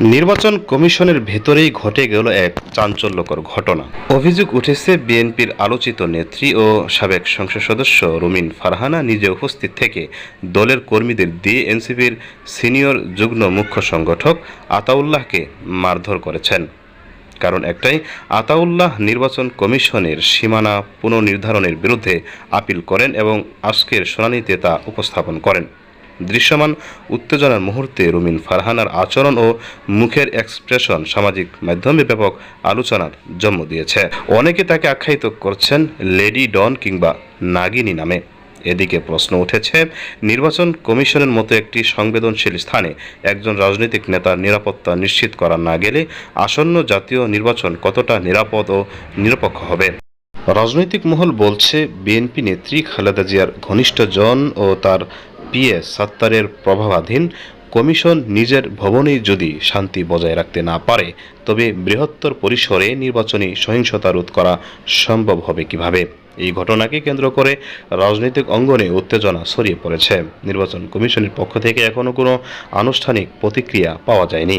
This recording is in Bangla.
নির্বাচন কমিশনের ভেতরেই ঘটে গেল এক চাঞ্চল্যকর ঘটনা। অভিযোগ উঠেছে বিএনপির আলোচিত নেত্রী ও সাবেক সংসদ সদস্য রুমিন ফারহানা নিজে উপস্থিত থেকে দলের কর্মীদের দিয়ে এনসিপির সিনিয়র যুগ্ম মুখ্য সংগঠক আতাউল্লাহকে মারধর করেছেন। কারণ একটাই, আতাউল্লাহ নির্বাচন কমিশনের সীমানা পুনর্নির্ধারণের বিরুদ্ধে আপিল করেন এবং আজকের শুনানিতে তা উপস্থাপন করেন। দৃশ্যমান উত্তেজনার মুহূর্তে রুমিন ফারহানার আচরণ ও মুখের এক্সপ্রেশন সামাজিক মাধ্যমে ব্যাপক আলোচনার জন্ম দিয়েছে। অনেকে তাকে আখ্যায়িত করছেন লেডি ডন কিংবা নাগিনী নামে। এদিকে প্রশ্ন উঠেছে, নির্বাচন কমিশনের মতো একটি সংবেদনশীল স্থানে একজন রাজনৈতিক নেতার নিরাপত্তা নিশ্চিত করা না গেলে আসন্ন জাতীয় নির্বাচন কতটা নিরাপদ ও নিরপেক্ষ হবে? রাজনৈতিক মহল বলছে, বিএনপি নেত্রী খালেদা জিয়ার ঘনিষ্ঠজন ও তার পিএ সাত্তারের প্রভাবাধীন, কমিশন নিজের ভবনে যদি শান্তি বজায় রাখতে না পারে, তবে বৃহত্তর পরিসরে নির্বাচনী সহিংসতা রোধ করা সম্ভব হবে কীভাবে? এই ঘটনাকে কেন্দ্র করে রাজনৈতিক অঙ্গনে উত্তেজনা ছড়িয়ে পড়েছে। নির্বাচন কমিশনের পক্ষ থেকে এখনও কোনো আনুষ্ঠানিক প্রতিক্রিয়া পাওয়া যায়নি।